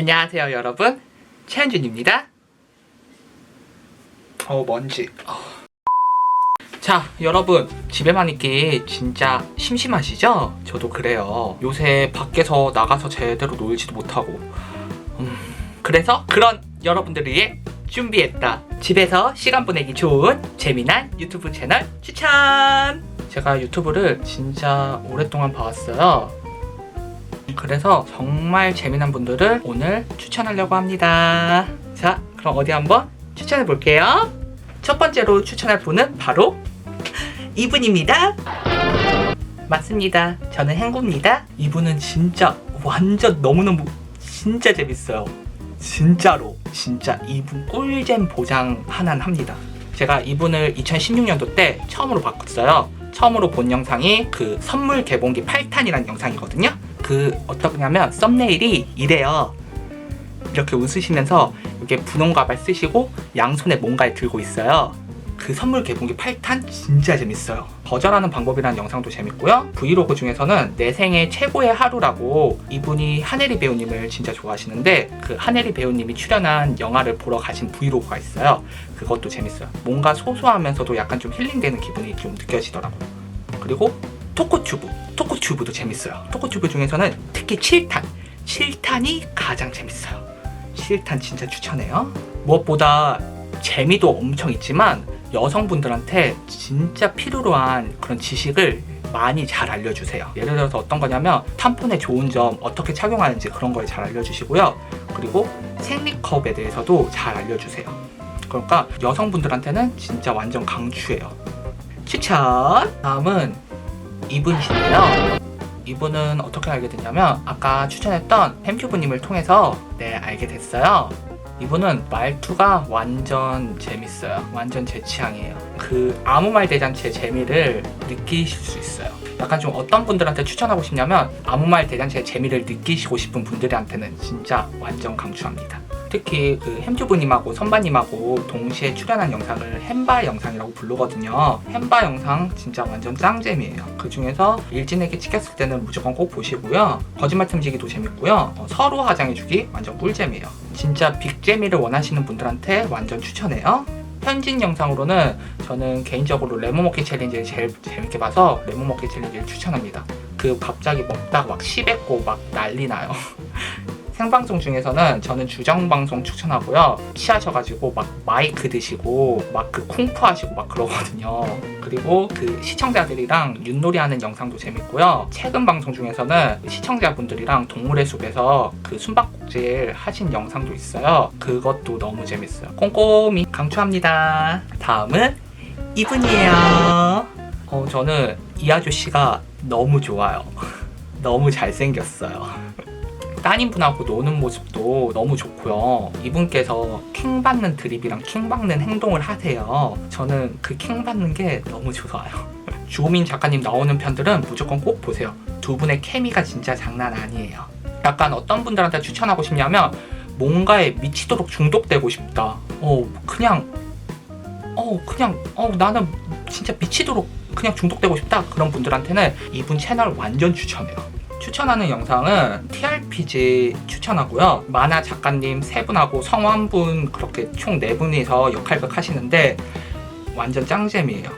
안녕하세요 여러분. 최현준입니다. 어 먼지. 어. 자 여러분. 집에만 있기 진짜 심심하시죠? 저도 그래요. 요새 밖에서 나가서 제대로 놀지도 못하고. 음, 그래서 그런 여러분들을 위해 준비했다. 집에서 시간 보내기 좋은 재미난 유튜브 채널 추천! 제가 유튜브를 진짜 오랫동안 봐왔어요 그래서 정말 재미난 분들을 오늘 추천하려고 합니다. 자, 그럼 어디 한번 추천해 볼게요. 첫 번째로 추천할 분은 바로 이분입니다. 맞습니다. 저는 행구입니다. 이분은 진짜 완전 너무너무 진짜 재밌어요. 진짜로 진짜 이분 꿀잼 보장 하나는 합니다. 제가 이분을 2016년도 때 처음으로 봤어요. 처음으로 본 영상이 그 선물 개봉기 8탄이라는 영상이거든요. 그 어떠냐면 썸네일이 이래요. 이렇게 웃으시면서 이게 분홍 가발 쓰시고 양손에 뭔가를 들고 있어요. 그 선물 개봉기 8탄 진짜 재밌어요. 거절하는 방법이라는 영상도 재밌고요. 브이로그 중에서는 내 생애 최고의 하루라고 이분이 하네리 배우님을 진짜 좋아하시는데 그 하네리 배우님이 출연한 영화를 보러 가신 브이로그가 있어요. 그것도 재밌어요. 뭔가 소소하면서도 약간 좀 힐링되는 기분이 좀 느껴지더라고요. 그리고 토코튜브, 토코튜브도 재밌어요. 토코튜브 중에서는 특히 7탄, 7탄이 가장 재밌어요. 7탄 진짜 추천해요. 무엇보다 재미도 엄청 있지만 여성분들한테 진짜 필요로 한 그런 지식을 많이 잘 알려주세요. 예를 들어서 어떤 거냐면 탐폰의 좋은 점 어떻게 착용하는지 그런 걸잘 알려주시고요. 그리고 생리컵에 대해서도 잘 알려주세요. 그러니까 여성분들한테는 진짜 완전 강추해요. 추천! 다음은 이분이신데요. 이분은 어떻게 알게 됐냐면 아까 추천했던 햄큐브님을 통해서 네 알게 됐어요. 이분은 말투가 완전 재밌어요. 완전 제 취향이에요. 그 아무 말 대잔치의 재미를 느끼실 수 있어요. 약간 좀 어떤 분들한테 추천하고 싶냐면 아무 말 대잔치의 재미를 느끼시고 싶은 분들한테는 진짜 완전 강추합니다. 특히 그 햄튜브님하고 선바님하고 동시에 출연한 영상을 햄바 영상이라고 부르거든요. 햄바 영상 진짜 완전 짱잼이에요. 그 중에서 일진에게 찍혔을 때는 무조건 꼭 보시고요. 거짓말 틈지기도 재밌고요. 어, 서로 화장해주기 완전 꿀잼이에요. 진짜 빅재미를 원하시는 분들한테 완전 추천해요. 현진 영상으로는 저는 개인적으로 레몬 먹기 챌린지를 제일 재밌게 봐서 레몬 먹기 챌린지를 추천합니다. 그 갑자기 먹다가 막 시뱉고 막 난리 나요. 생방송 중에서는 저는 주정방송 추천하고요. 취하셔가지고 막 마이크 드시고 막 그 쿵푸 하시고 막 그러거든요. 그리고 그 시청자들이랑 윷놀이 하는 영상도 재밌고요. 최근 방송 중에서는 시청자분들이랑 동물의 숲에서 그 숨바꼭질 하신 영상도 있어요. 그것도 너무 재밌어요. 꼼꼼히 강추합니다. 다음은 이분이에요. 어, 저는 이 아저씨가 너무 좋아요. 너무 잘생겼어요. 따님분하고 노는 모습도 너무 좋고요. 이분께서 킹 받는 드립이랑 킹 받는 행동을 하세요. 저는 그 킹 받는 게 너무 좋아요. 주호민 작가님 나오는 편들은 무조건 꼭 보세요. 두 분의 케미가 진짜 장난 아니에요. 약간 어떤 분들한테 추천하고 싶냐면 뭔가에 미치도록 중독되고 싶다. 어, 그냥 어, 그냥 어, 나는 진짜 미치도록 그냥 중독되고 싶다. 그런 분들한테는 이분 채널 완전 추천해요. 추천하는 영상은 TRPG 추천하고요. 만화 작가님 세 분하고 성우 한 분 그렇게 총 네 분이서 역할극 하시는데 완전 짱잼이에요.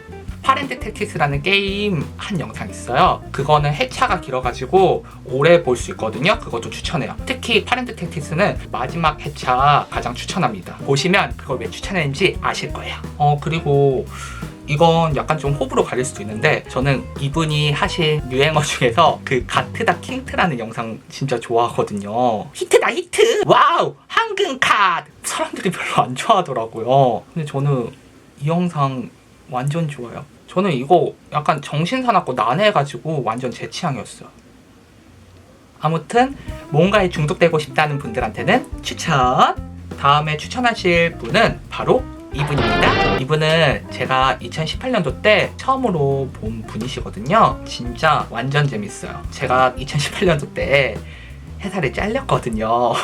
파렌드 택티스라는 게임 한 영상 있어요. 그거는 회차가 길어가지고 오래 볼 수 있거든요. 그것도 추천해요. 특히 파렌드 택티스는 마지막 회차 가장 추천합니다. 보시면 그걸 왜 추천했는지 아실 거예요. 어 그리고 이건 약간 좀 호불호 가릴 수도 있는데 저는 이분이 하신 유행어 중에서 그 가트다 킹트라는 영상 진짜 좋아하거든요. 히트다 히트! 와우! 한근 카드! 사람들이 별로 안 좋아하더라고요. 근데 저는 이 영상 완전 좋아요. 저는 이거 약간 정신 사납고 난해해가지고 완전 제 취향이었어요. 아무튼 뭔가에 중독되고 싶다는 분들한테는 추천! 다음에 추천하실 분은 바로 이분입니다. 이분은 제가 2018년도 때 처음으로 본 분이시거든요. 진짜 완전 재밌어요. 제가 2018년도 때 회사를 잘렸거든요.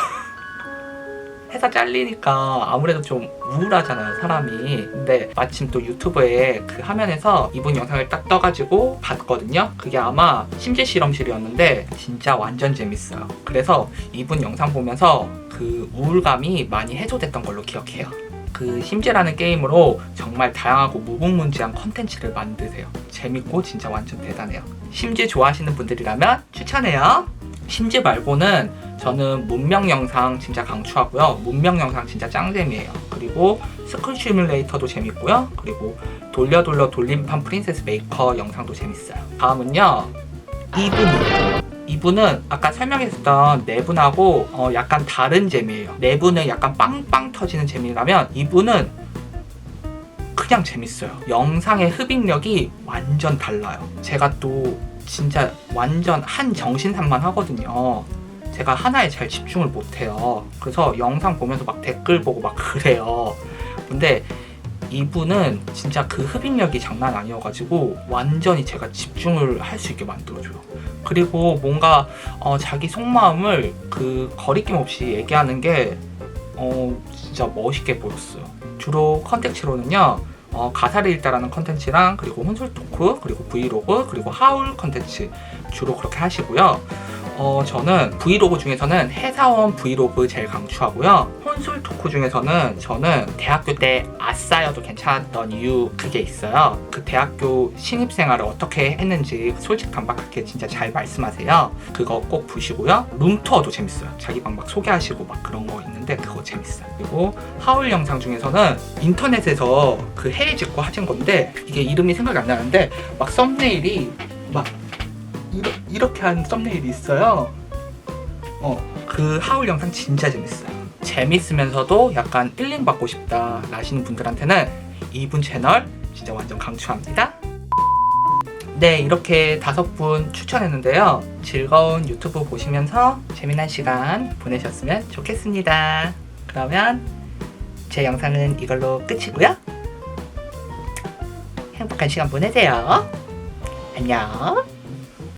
회사 잘리니까 아무래도 좀 우울하잖아요, 사람이. 근데 마침 또 유튜브에 그 화면에서 이분 영상을 딱 떠가지고 봤거든요. 그게 아마 심지 실험실이었는데 진짜 완전 재밌어요. 그래서 이분 영상 보면서 그그 우울감이 많이 해소됐던 걸로 기억해요. 그 심지라는 게임으로 정말 다양하고 무궁무진한 컨텐츠를 만드세요. 재밌고 진짜 완전 대단해요. 심지 좋아하시는 분들이라면 추천해요. 심지 말고는 저는 문명 영상 진짜 강추하고요. 문명 영상 진짜 짱재미예요. 그리고 스쿨 시뮬레이터도 재밌고요. 그리고 돌려 돌려 돌림판 프린세스 메이커 영상도 재밌어요. 다음은요. 이분이에요. 이분은 아까 설명했었던 내분하고 어, 약간 다른 재미예요. 내분은 약간 빵빵 터지는 재미라면 이분은 그냥 재밌어요. 영상의 흡입력이 완전 달라요. 제가 또 진짜 완전 한 정신산만 하거든요. 제가 하나에 잘 집중을 못해요. 그래서 영상 보면서 막 댓글 보고 막 그래요. 근데 이분은 진짜 그 흡입력이 장난 아니어가지고 완전히 제가 집중을 할 수 있게 만들어줘요. 그리고 뭔가 어, 자기 속마음을 그 거리낌 없이 얘기하는 게 어, 진짜 멋있게 보였어요. 주로 컨텐츠로는요. 어, 가사를 읽다라는 컨텐츠랑 그리고 혼술 토크 그리고 브이로그 그리고 하울 컨텐츠 주로 그렇게 하시고요. 어, 저는 브이로그 중에서는 회사원 브이로그 제일 강추하고요. 혼술 토크 중에서는 저는 대학교 때 아싸여도 괜찮았던 이유 그게 있어요. 그 대학교 신입 생활을 어떻게 했는지 솔직 반박하게 진짜 잘 말씀하세요. 그거 꼭 보시고요. 룸투어도 재밌어요. 자기 방 막 소개하시고 막 그런 거 있는데 그거 재밌어요. 그리고 하울 영상 중에서는 인터넷에서 그 해외 직구 하신 건데 이게 이름이 생각이 안 나는데 막 썸네일이 막 이러, 이렇게 한 썸네일이 있어요. 어, 그 하울 영상 진짜 재밌어요. 재밌으면서도 약간 힐링 받고 싶다 하시는 분들한테는 이분 채널 진짜 완전 강추합니다. 네, 이렇게 다섯 분 추천했는데요. 즐거운 유튜브 보시면서 재미난 시간 보내셨으면 좋겠습니다. 그러면 제 영상은 이걸로 끝이고요. 행복한 시간 보내세요. 안녕.